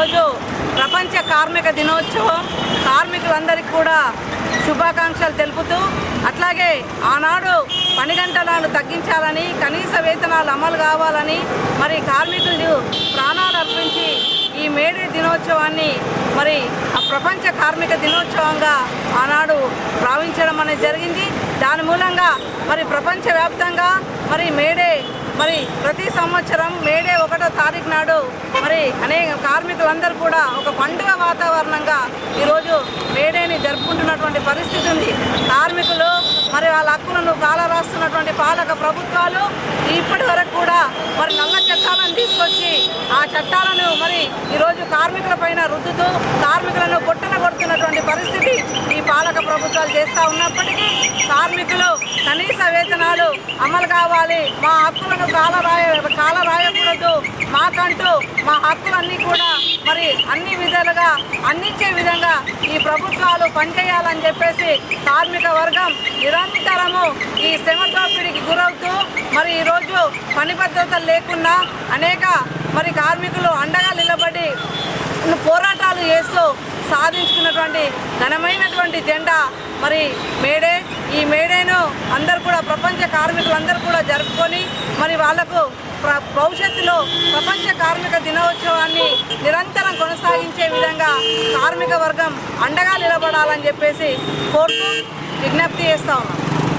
రోజు ప్రపంచ కార్మిక దినోత్సవం. కార్మికులందరికీ కూడా శుభాకాంక్షలు తెలుపుతూ అట్లాగే ఆనాడు పని గంటలను తగ్గించాలని కనీస వేతనాలు అమలు కావాలని మరి కార్మికులు ప్రాణాలు అర్పించి ఈ మేడే దినోత్సవాన్ని మరి ఆ ప్రపంచ కార్మిక దినోత్సవంగా ఆనాడు భావించడం అనేది జరిగింది. దాని మూలంగా మరి ప్రపంచవ్యాప్తంగా మరి మేడే మరి ప్రతి సంవత్సరం మేడే ఒకటో తారీఖు నాడు మరి అనేక కార్మికులందరూ కూడా ఒక పండుగ వాతావరణంగా ఈరోజు మేడేని జరుపుకుంటున్నటువంటి పరిస్థితి ఉంది. కార్మికులు మరి వాళ్ళ హక్కులను కాలరాస్తున్నటువంటి పాలక ప్రభుత్వాలు ఇప్పటి వరకు కూడా మరి నల్ల తీసుకొచ్చి ఆ చట్టాలను మరి ఈరోజు కార్మికుల పైన రుద్దుతూ కార్మికులను కొట్టున కొడుతున్నటువంటి పరిస్థితి ఈ పాలక ప్రభుత్వాలు చేస్తూ ఉన్నప్పటికీ కార్మికులు కనీస వేతనాలు అమలు కావాలి. మా హక్కులను కాలరాయి మాకంటూ మా హక్కులన్నీ కూడా మరి అన్ని విధాలుగా అందించే విధంగా ఈ ప్రభుత్వాలు పనిచేయాలని చెప్పేసి కార్మిక వర్గం నిరంతరము ఈ శ్రమ దోపిడీకి గురవుతూ మరి ఈరోజు పని భద్రత లేకుండా అనేక మరి కార్మికులు అండగా నిలబడి పోరాటాలు చేస్తూ సాధించుకున్నటువంటి ఘనమైనటువంటి జెండా మరి మేడే. ఈ మేడేను అందరు కూడా ప్రపంచ కార్మికులందరూ కూడా జరుపుకొని మరి వాళ్ళకు ప్ర భవిష్యత్తులో ప్రపంచ కార్మిక దినోత్సవాన్ని నిరంతరం కొనసాగించే విధంగా కార్మిక వర్గం అండగా నిలబడాలని చెప్పేసి కోరుతూ విజ్ఞప్తి చేస్తా ఉన్నాం.